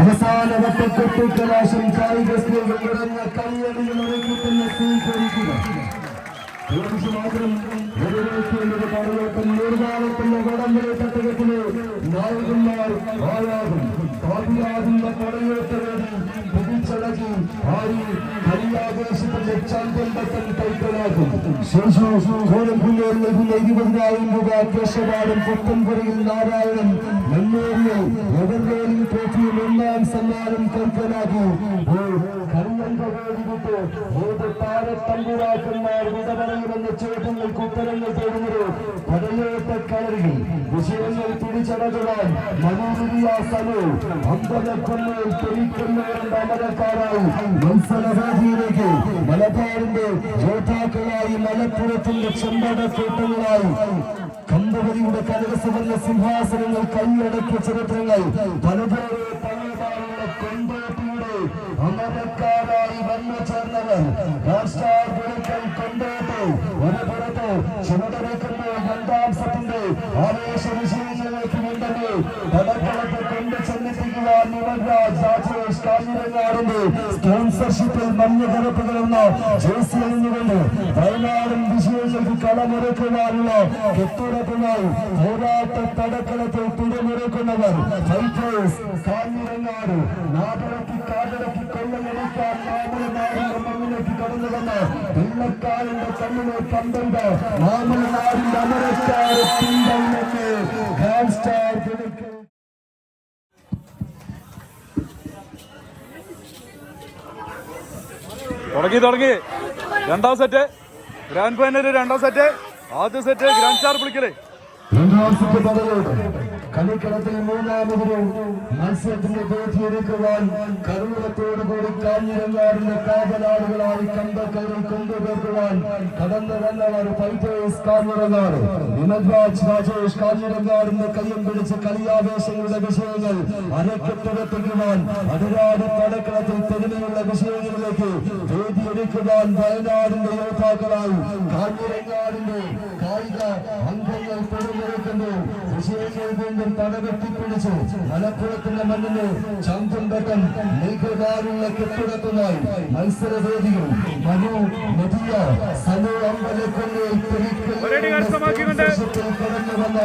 അവസാനവട്ട കൊട്ടിക്കലാശം കായിക സ്നേഹം നിറഞ്ഞ കൈയടികൾ ഒരുക്കുന്ന സ്വീകരിക്കുക. മാത്രം ഒരു പാടലോട്ടം നിർമ്മാണത്തിന്റെ വടംവലി തട്ടകത്തിലെ നായകന്മാർ ആയാകും രൂപ നാരായണൻ ഉത്തരങ്ങൾ തേടുന്നത് പിടിച്ചടക്കുവാൻ മനോഹരിയ സമു അമ്പലക്കൊന്നയിൽ തെളിക്കുന്നവരുടെ അമരക്കാരായി മത്സരവേദിയിലേക്ക് മലബാറിന്റെ യോദ്ധാക്കളായി മലപ്പുറത്തിന്റെ ചെമ്പടക്കൂട്ടങ്ങളായി കമ്പവരിയുടെ കനകസുവർണ സിംഹാസനങ്ങൾ കൈയടക്കിയ ചരിത്രങ്ങൾ പലതരം കൊണ്ടോട്ടിയുടെ അമരക്കാരായി വന്നു ചേർന്നവർ രാഷ്ട്രാർ ഗുരുക്കൾ കൊണ്ടോട്ട്. ഒരു പുറത്ത് ചുമതലക്കുന്ന രണ്ടാം സത്തിന്റെ ആവേശ കാഞ്ഞിരങ്ങാടിന്റെ സ്പോൺസർഷിപ്പിൽ മഞ്ഞ കറുപ്പുകളുന്ന ജേഴ്സി അണിഞ്ഞുകൊണ്ട് വയനാടും വിഷയങ്ങൾക്ക് കളമൊരുക്കുവാനുള്ള കെട്ടുറപ്പുമായി പോരാട്ട തടക്കളത്തിൽ പിടിമുറുക്കുന്നവർ ഫൈറ്റേഴ്സ് കാഞ്ഞിരങ്ങാട് നാടടക്കി കാടടക്കി കൊള്ളയടിക്കാൻ മാമലനാടിന്റെ മണ്ണിലേക്ക് കടന്നു വന്ന വെള്ളക്കാരന്റെ കണ്ണിനെ പന്ത്രണ്ട് മാമലനാടിന്റെ അമരക്കാർ പിന്തള്ളുന്നു തുടങ്ങി തുടങ്ങി. രണ്ടാം സെറ്റ് ഗ്രാൻഡ് ഫൈനൽ രണ്ടാം സെറ്റ് ആദ്യ സെറ്റ് ഗ്രാൻഡ് സ്റ്റാർ വിളിക്കലേ. രണ്ടാം സെറ്റ് പടയോട് കളിക്കളത്തിൽ മൂന്നാമതിലും മത്സരത്തിന്റെ തോറ്റിയെടുക്കുവാൻ കരുണത്തോടു കൂടി കാഞ്ഞിരങ്ങാടിന്റെ കാവലാളുകളായി കമ്പക്കൈകൾ കൊണ്ടുപോകുവാൻ കടന്നു വന്നവർ ഫൈറ്റേഴ്സ് കാഞ്ഞിരങ്ങാട്. വിമൽരാജ് രാജേഷ് കാഞ്ഞിരങ്ങാടിന്റെ കയ്യും പിടിച്ച് കളിയാവേശങ്ങളുടെ വിഷയങ്ങൾ അരക്കെട്ടുകത്തിക്കുവാൻ അതിരാട് പടക്കളത്തിൽ തെരുവിലുള്ള വിഷയങ്ങളിലേക്ക് വേദിയെടുക്കുവാൻ വയനാടിന്റെ യോദ്ധാക്കളായി കാഞ്ഞിരങ്ങാടിന്റെ കായിക അംഗങ്ങൾ തുടങ്ങിയിരിക്കുന്നു വിഷയങ്ങൾ വീണ്ടും മലപ്പുറത്തിന്റെ മണ്ണിന് ചങ്കുംബട്ടം മേഘകാരുള്ള കെട്ടിടത്തുമായി മത്സരവേദികൾ മനു നദിയ സനു അമ്പലക്കൊള്ളിൽ കടന്നു വന്ന